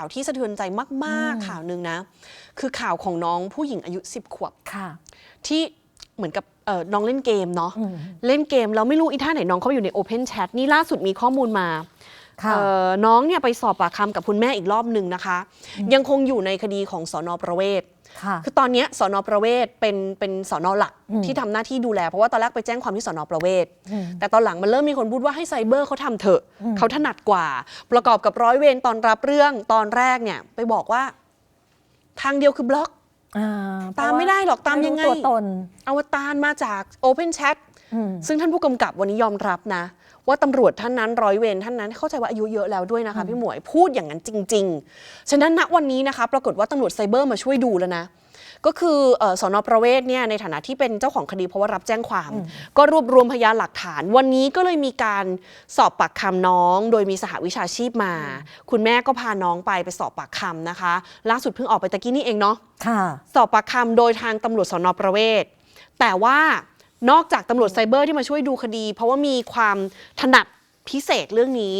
ข่าวที่สะเทือนใจมากอืมๆข่าวหนึ่งนะ คือข่าวของน้องผู้หญิงอายุ 10 ขวบค่ะที่เหมือนกับเอ่อน้องเล่นเกมเนาะอืมเล่นเกมแล้วไม่รู้อีท่าไหนน้องเขาไปอยู่ใน Open Chat นี่ล่าสุดมีข้อมูลมาค่ะเอ่อน้องเนี่ยไปสอบปากคำกับคุณแม่อีกรอบหนึ่งนะคะ ยังคงอยู่ในคดีของสอนอประเวศ ค่ะคือตอนเนี้ยสอนอประเวศเป็นเป็นสอนอหลักอืมที่ทำหน้าที่ดูแล เพราะว่าตอนแรกไปแจ้งความที่สอนอประเวศอืมแต่ตอนหลังมันเริ่มมีคนพูดว่าให้ไซเบอร์เขาทำเถอะอืมเขาถนัดกว่า ประกอบกับร้อยเวรตอนรับเรื่องตอนแรกเนี่ย ไปบอกว่า ทางเดียวคือบล็อกอ่ตามไม่ได้หรอกตามยังไงรู้ตัวตนอวตารมาจาก Open Chat อืม ซึ่งท่านผู้กำกับวันนี้ยอมรับนะ ว่าตำรวจท่านนั้นร้อยเวรท่านนั้นเข้าใจว่าอายุเยอะแล้วด้วยนะคะพี่หมวยพูดอย่างนั้นจริง ๆ ฉะนั้นณวันนี้นะคะ ปรากฏว่าตำรวจไซเบอร์มาช่วยดูแล้วนะก็คือเอ่อสอนอประเวศเนี่ยในฐานะที่เป็นเจ้าของคดีเพราะว่ารับแจ้งความ ก็รวบรวมพยานหลักฐาน วันนี้ก็เลยมีการสอบปากคำน้อง โดยมีสหวิชาชีพมา คุณแม่ก็พาน้องไปไปสอบปากคำนะคะ ล่าสุดเพิ่งออกไปตะกี้นี่เองเนาะค่ะสอบปากคำโดยทางตำรวจสนประเวศแต่ว่า นอกจากตำรวจไซเบอร์ที่มาช่วยดูคดี เพราะว่ามีความถนัดพิเศษเรื่องนี้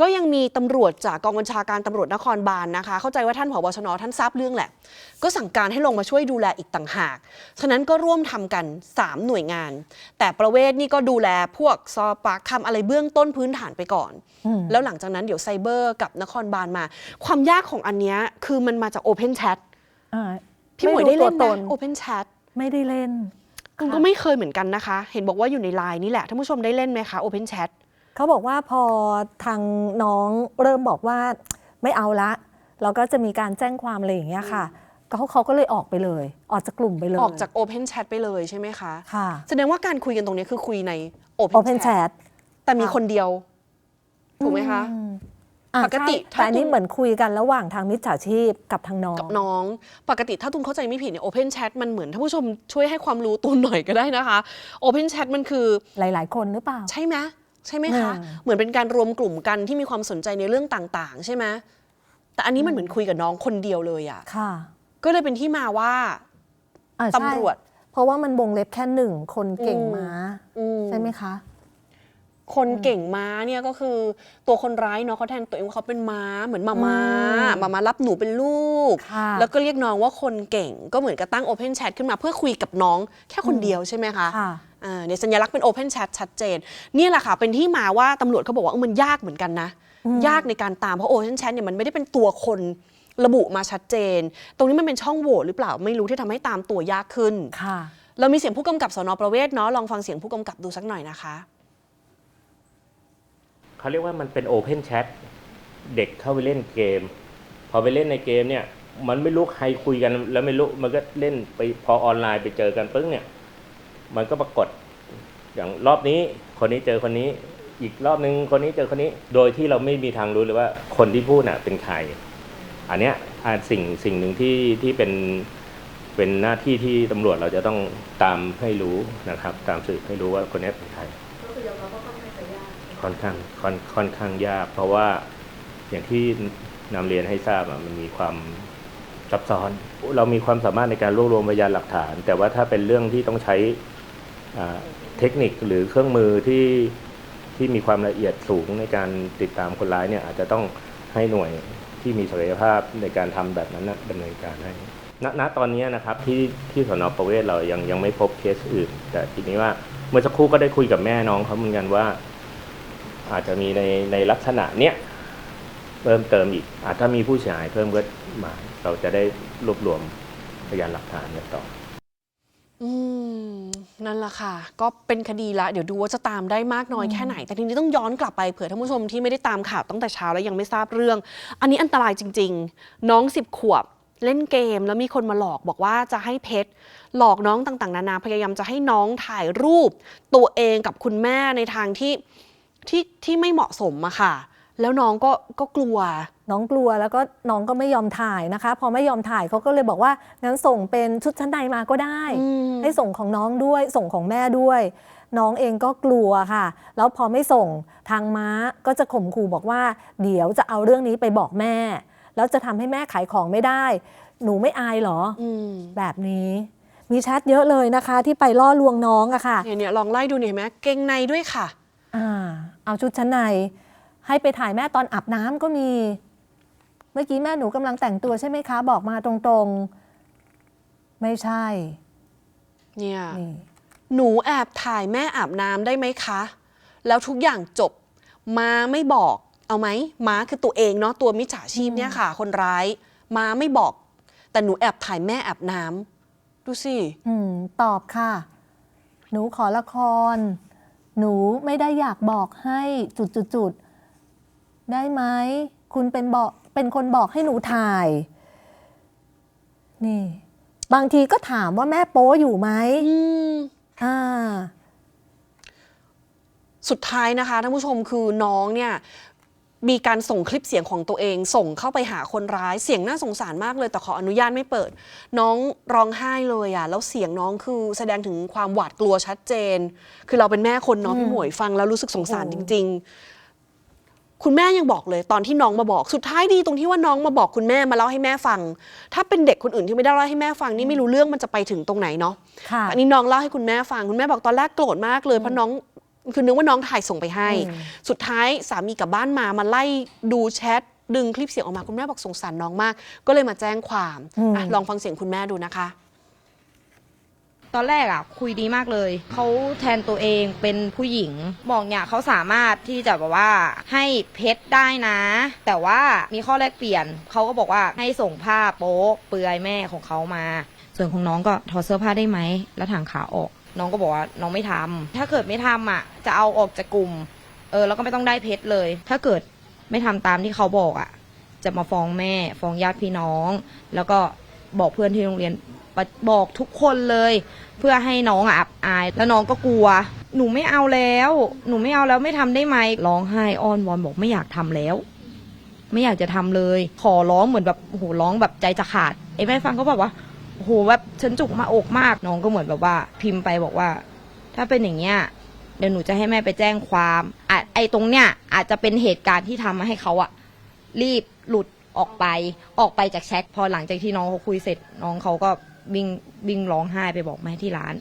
ก็ยังมีตำรวจจากกองบัญชาการตำรวจนครบาลนะคะ เข้าใจว่าท่านผบชนท่านทราบเรื่องแหละ ก็สั่งการให้ลงมาช่วยดูแลอีกต่างหาก ฉะนั้นก็ร่วมทำกัน 3 หน่วยงาน แต่ประเวศนี่ก็ดูแลพวกสอบปากคำอะไรเบื้องต้นพื้นฐานไปก่อนอืมแล้วหลังจากนั้นเดี๋ยวไซเบอร์กับนครบาลมา ความยากของอันเนี้ยคือมันมาจาก Open Chat อ่าพี่หมวยได้เล่นไม่รู้ตัวนะตน Open Chat ไม่ได้เล่น คุณก็ไม่เคยเหมือนกันนะคะ เห็นบอกว่าอยู่ในไลน์นี่แหละท่านผู้ชมได้เล่นไหมคะ Open Chat เขาบอกว่าพอทางน้องเริ่มบอกว่าไม่เอาละแล้วก็จะมีการแจ้งความอะไรอย่างเงี้ยค่ะเขาเขาก็เลยออกไปเลย ออกจากกลุ่มไปเลย ออกจาก Open Chat ไปเลยใช่ไหมคะค่ะแสดงว่าการคุยกันตรงนี้คือคุยใน Open, Open Chat แต่มีค่ะคนเดียวถูกไหมคะ อืม อ่าปกติใช่ถ้าแต่อันนี้คุณเหมือนคุยกันระหว่างทางมิจฉาชีพกับทางน้อง กับน้องปกติถ้าตุ้มเข้าใจไม่ผิดเนี่ย Open Chat มันเหมือนท่านผู้ชมช่วยให้ความรู้ตูนหน่อยก็ได้นะคะ Open Chat มันคือ หลาย ๆ คนหรือเปล่า ใช่ไหมใช่ไหมคะอืมเหมือนเป็นการรวมกลุ่มกันที่มีความสนใจในเรื่องต่าง ๆ ใช่ไหมแต่อันนี้มันเหมือนคุยกับน้องคนเดียวเลยอะค่ะก็เลยเป็นที่มาว่าอ่าใช่ตำรวจ เพราะว่ามันวงเล็บแค่หนึ่งคนเก่งอืม ม้า อืมใช่ไหมคะ คนเก่งม้าเนี่ยก็คือตัวคนร้ายเนาะเขาแทนตัวเองว่าเขาเป็นม้าเหมือนมาม้าอืมมาม้ารับหนูเป็นลูกค่ะแล้วก็เรียกน้องว่าคนเก่งก็เหมือนกับตั้ง Open Chat ขึ้นมาเพื่อคุยกับน้องแค่คนเดียวใช่ไหมคะค่ะอ่าในสัญลักษณ์เป็น Open Chat ชัดเจน นี่แหละค่ะ เป็นที่มาว่าตำรวจเขาบอกว่าเออมันยากเหมือนกันนะอืมยากในการตาม เพราะ Open Chat เนี่ยมันไม่ได้เป็นตัวคนระบุมาชัดเจน ตรงนี้มันเป็นช่องโหว่หรือเปล่าไม่รู้ที่ทำให้ตามตัวยากขึ้นค่ะเรามีเสียงผู้กำกับสนประเวศเนาะลองฟังเสียงผู้กำกับดูสักหน่อยนะคะ เขาเรียกว่ามันเป็นโอเพนแชทเด็กเข้าไปเล่นเกม พอไปเล่นในเกมเนี่ย มันไม่รู้ใครคุยกัน แล้วไม่รู้มันก็เล่นไปพอออนไลน์ไปเจอกันปึ้งเนี่ย มันก็ปรากฏอย่างรอบนี้คนนี้เจอคนนี้ อีกรอบนึงคนนี้เจอคนนี้ โดยที่เราไม่มีทางรู้เลยว่าคนที่พูดน่ะเป็นใคร อันเนี้ยสิ่งสิ่งหนึ่งที่ที่เป็นเป็นหน้าที่ที่ตำรวจเราจะต้องตามให้รู้นะครับ ตามสืบให้รู้ว่าคนนี้เป็นใครค่อ ค่อนข้างค่อนค่อนข้างยาก เพราะว่าอย่างที่นำเรียนให้ทราบมันมีความซับซ้อน เรามีความสามารถในการรวบรวมพยานหลักฐาน แต่ว่าถ้าเป็นเรื่องที่ต้องใช้เทคนิคหรือเครื่องมือที่ที่มีความละเอียดสูงในการติดตามคนร้ายเนี่ยอาจจะต้องให้หน่วยที่มีศักยภาพในการทำแบบนั้นนะดำเนินการให้ณณตอนนี้นะครับที่ที่สนประเวศเรายังยังไม่พบเคสอื่น แต่ทีนี้ว่าเมื่อสักครู่ก็ได้คุยกับแม่น้องเขาเหมือนกันว่า อาจจะมีในในลักษณะเนี้ยเพิ่มเติมอีก อาจถ้ามีผู้เสียหายเพิ่มก็มา เราจะได้รวบรวมพยานหลักฐานกันต่อ อืม นั่นแหละค่ะ ก็เป็นคดีละ เดี๋ยวดูว่าจะตามได้มากน้อยแค่ไหน แต่ทีนี้ต้องย้อนกลับไปเผื่อท่านผู้ชมที่ไม่ได้ตามข่าวตั้งแต่เช้าแล้วยังไม่ทราบเรื่อง อันนี้อันตรายจริง ๆ น้องสิบขวบเล่นเกมแล้วมีคนมาหลอกบอกว่าจะให้เพชรหลอกน้องต่างๆ นานาพยายามจะให้น้องถ่ายรูป ตัวเองกับคุณแม่ในทางที่ ที่ที่ไม่เหมาะสมอะค่ะ แล้วน้องก็ก็กลัว น้องกลัวแล้วก็น้องก็ไม่ยอมถ่ายนะคะ พอไม่ยอมถ่ายเขาก็เลยบอกว่างั้นส่งเป็นชุดชั้นในมาก็ได้ อืม ให้ส่งของน้องด้วย ส่งของแม่ด้วย น้องเองก็กลัวค่ะ แล้วพอไม่ส่งทางม้าก็จะข่มขู่บอกว่า เดี๋ยวจะเอาเรื่องนี้ไปบอกแม่ แล้วจะทำให้แม่ขายของไม่ได้ หนูไม่อายเหรอ อืมแบบนี้มีแชทเยอะเลยนะคะ ที่ไปล่อลวงน้องอะค่ะ เนี่ยเนี่ยลองไล่ดูเนี่ยเห็นไหมเกงในด้วยค่ะ อ่าเอาชุดชั้นใน ให้ไปถ่ายแม่ตอนอาบน้ำก็มีมื่อกี้แม่หนูกำลังแต่งตัวใช่ไหมคะ บอกมาตรงๆ ไม่ใช่ เนี่ยนี่หนูแอบถ่ายแม่อาบน้ำได้ไหมคะ แล้วทุกอย่างจบม้าไม่บอกเอาไหมม้าคือตัวเองเนาะตัวมิจฉาชีพเนี่ยค่ะ คนร้ายม้าไม่บอก แต่หนูแอบถ่ายแม่อาบน้ำดูสิ อืม ตอบค่ะ หนูขอละคร หนูไม่ได้อยากบอกให้จุดๆๆได้ไหมคุณเป็นบอกเป็นคนบอกให้หนูถ่าย นี่ บางทีก็ถามว่าแม่โป้อยู่ไหมอืมอ่า สุดท้ายนะคะท่านผู้ชมคือน้องเนี่ย มีการส่งคลิปเสียงของตัวเอง ส่งเข้าไปหาคนร้ายเสียงน่าสงสารมากเลย แต่ขออนุญาตไม่เปิด น้องร้องไห้เลยอะ่ะแล้วเสียงน้องคือแสดงถึงความหวาดกลัวชัดเจน คือเราเป็นแม่คนเนาะพี่หมวยฟังแล้วรู้สึกสงสารโอ้จริง ๆ คุณแม่ยังบอกเลย ตอนที่น้องมาบอกสุดท้ายดีตรงที่ว่าน้องมาบอกคุณแม่มาเล่าให้แม่ฟัง ถ้าเป็นเด็กคนอื่นที่ไม่ได้เล่าให้แม่ฟังนี่ไม่รู้เรื่องมันจะไปถึงตรงไหนเนาะค่ะ อันนี้น้องเล่าให้คุณแม่ฟังคุณแม่บอกตอนแรกโกรธมากเลยเพราะน้อง คือนึกว่าน้องถ่ายส่งไปให้อืมสุดท้ายสามีกลับบ้านมามาไล่ดูแชทดึงคลิปเสียงออกมาคุณแม่บอกสงสารน้องมาก ก็เลยมาแจ้งความอะลองฟังเสียงคุณแม่ดูนะคะ ตอนแรกอะ คุยดีมากเลย เขาแทนตัวเองเป็นผู้หญิงบอกเนี่ยเขาสามารถที่จะแบบว่าให้เพชรได้นะ แต่ว่ามีข้อแลกเปลี่ยนเขาก็บอกว่าให้ส่งผ้าโป๊ะเปลือยแม่ของเขามา ส่วนของน้องก็ถอดเสื้อผ้าได้ไหมแล้วถางขาออก น้องก็บอกว่าน้องไม่ทำถ้าเกิดไม่ทำอะ จะเอาออกจากกลุ่ม เออแล้วก็ไม่ต้องได้เพชรเลย ถ้าเกิดไม่ทำตามที่เขาบอกอะ จะมาฟ้องแม่ ฟ้องญาติพี่น้อง แล้วก็บอกเพื่อนที่โรงเรียนบอกทุกคนเลย เพื่อให้น้องอะอับอาย แล้วน้องก็กลัว หนูไม่เอาแล้ว หนูไม่เอาแล้วไม่ทำได้ไหมร้องไห้อ้อนวอนบอกไม่อยากทำแล้ว ไม่อยากจะทำเลย ขอร้องเหมือนแบบโอ้โหร้องแบบใจจะขาดไอ้แม่ฟังก็แบบว่า โอ้โหแบบฉันจุกมาอกมากน้องก็เหมือนแบบว่า พิมพ์ไปบอกว่า ถ้าเป็นอย่างเงี้ยเดี๋ยวหนูจะให้แม่ไปแจ้งความอะไอ้ตรงเนี้ยอาจจะเป็นเหตุการณ์ที่ทำให้เขาอะรีบหลุดออกไปออกไปจากแชทพอหลังจากที่น้องเขาคุยเสร็จ น้องเขาก็วิ่งวิ่งร้องไห้ไปบอกแม่ที่ร้าน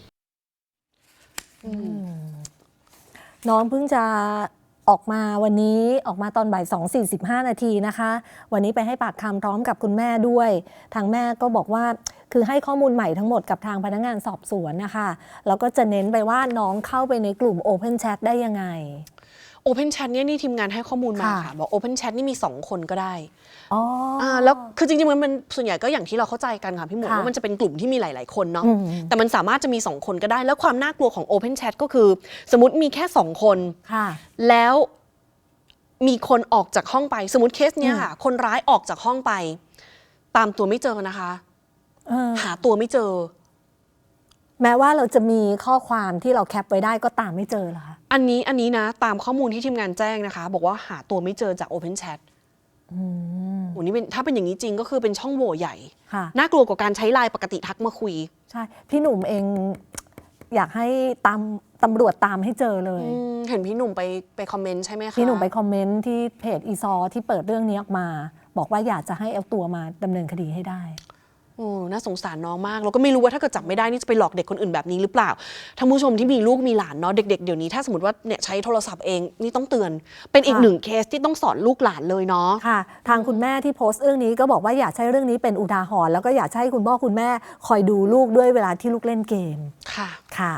น้องเพิ่งจะออกมาวันนี้ออกมาตอนบ่าย 2 4 5 นาทีนะคะ วันนี้ไปให้ปากคำพร้อมกับคุณแม่ด้วย ทางแม่ก็บอกว่า คือให้ข้อมูลใหม่ทั้งหมดกับทางพนักงานสอบสวนนะคะแล้วก็จะเน้นไปว่าน้องเข้าไปในกลุ่ม Open Chat ได้ยังไง Open Chat เนี่ยนี่ทีมงานให้ข้อมูลมาค่ะค่ะบอก Open Chat นี่มี 2 คนก็ได้อ๋อออ่าแล้วคือจริงๆมันเป็นส่วนใหญ่ก็อย่างที่เราเข้าใจกันค่ะพี่หมวยค่ะว่ามันจะเป็นกลุ่มที่มีหลายๆ คนเนาะอืมแต่มันสามารถจะมี 2 คนก็ได้ แล้วความน่ากลัวของ Open Chat ก็คือ สมมติมีแค่ 2 คนค่ะแล้วมีคนออกจากห้องไป สมมติเคสเนี้ยค่ะ คนร้ายออกจากห้องไป ตามตัวไม่เจอนะคะเออ หาตัวไม่เจอ แม้ว่าเราจะมีข้อความที่เราแคปไว้ได้ก็ตามไม่เจอเหรอคะอันนี้อันนี้นะ ตามข้อมูลที่ทีมงานแจ้งนะคะ บอกว่าหาตัวไม่เจอจาก Open Chat อืมโอ้นี่เป็นถ้าเป็นอย่างนี้จริงก็คือเป็นช่องโหว่ใหญ่ ค่ะ น่ากลัวกว่าการใช้ไลน์ปกติทักมาคุย ใช่ พี่หนุ่มเองอยากให้ตามตำรวจตามให้เจอเลยอืมเห็นพี่หนุ่มไปไปคอมเมนต์ใช่ไหมคะ พี่หนุ่มไปคอมเมนต์ที่เพจอีซอที่เปิดเรื่องนี้ออกมา บอกว่าอยากจะให้เอาตัวมาดำเนินคดีให้ได้ โอ้น่าสงสารน้องมากแล้วก็ไม่รู้ว่าถ้าเกิดจับไม่ได้นี่จะไปหลอกเด็กคนอื่นแบบนี้หรือเปล่า ท่านผู้ชมที่มีลูกมีหลานเนาะเด็ก ๆ เดี๋ยวนี้ถ้าสมมติว่าเนี่ยใช้โทรศัพท์เองนี่ต้องเตือน เป็นอีกค่ะหนึ่งเคสที่ต้องสอนลูกหลานเลยเนาะค่ะ ทางคุณแม่ที่โพสต์เรื่องนี้ก็บอกว่าอยากใช้เรื่องนี้เป็นอุทาหรณ์แล้วก็อยากให้คุณพ่อคุณแม่คอยดูลูกด้วยเวลาที่ลูกเล่นเกมค่ะค่ะ